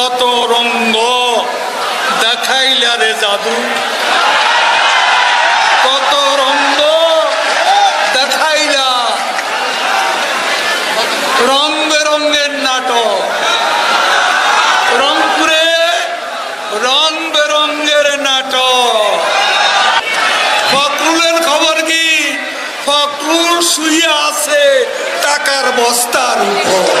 কত রঙ্গ দেখাইলা রে জাদু। কত রঙ্গ দেখাইলা। রং বেরঙ্গের নাটক। রংপুরে রং বেরঙ্গের নাটক। ফখরুলের খবর কি? ফখরুল শুয়ে আছে টাকার বস্তার উপর।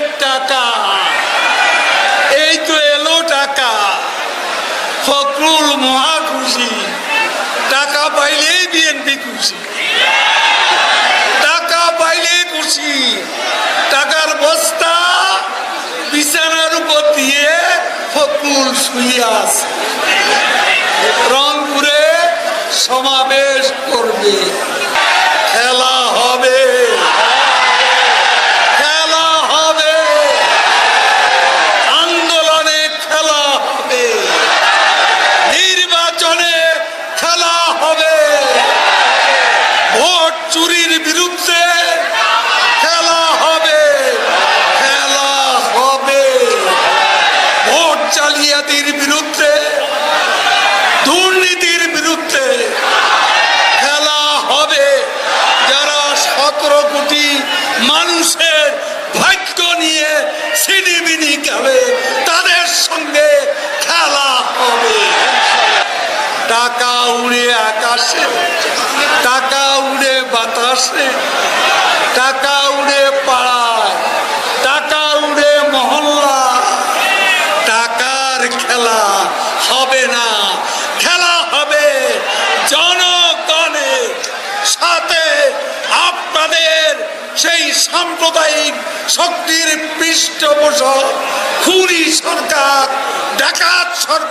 দুবাইয়ের টাকা। এই তো এলো টাকা। ফখরুল মহা খুশি। টাকা পাইলেই বিএনপি খুশি। টাকা পাইলেই খুশি। টাকার বস্তা বিছানার উপর দিয়ে ফখরুল আছে। রংপুরে সমাবেশ করবে খেলা হবে খেলা হবে আন্দোলনে খেলা হবে নির্বাচনে খেলা হবে ভোট চুরির বিরুদ্ধে খেলা হবে খেলা হবে ভোট জালিয়াতির বিরুদ্ধে, দুর্নীতির বিরুদ্ধে খেলা হবে। যারা সতেরো কোটি মানুষের ভাগ্য নিয়ে সিনিবিনি খেলে, তাদের সঙ্গে খেলা হবে। টাকা উড়ে আকাশে, টাকা উড়ে বাতাসে, টাকা উড়ে পাড়ায় টাকা উড়ে মহল্লা টাকার খেলা হবে না। খেলা হবে জনগণের সাথে আপনাদের সেই সাম্প্রদায়িক শক্তির পৃষ্ঠপোষক খুনি সরকার, ডাকাত সরকার।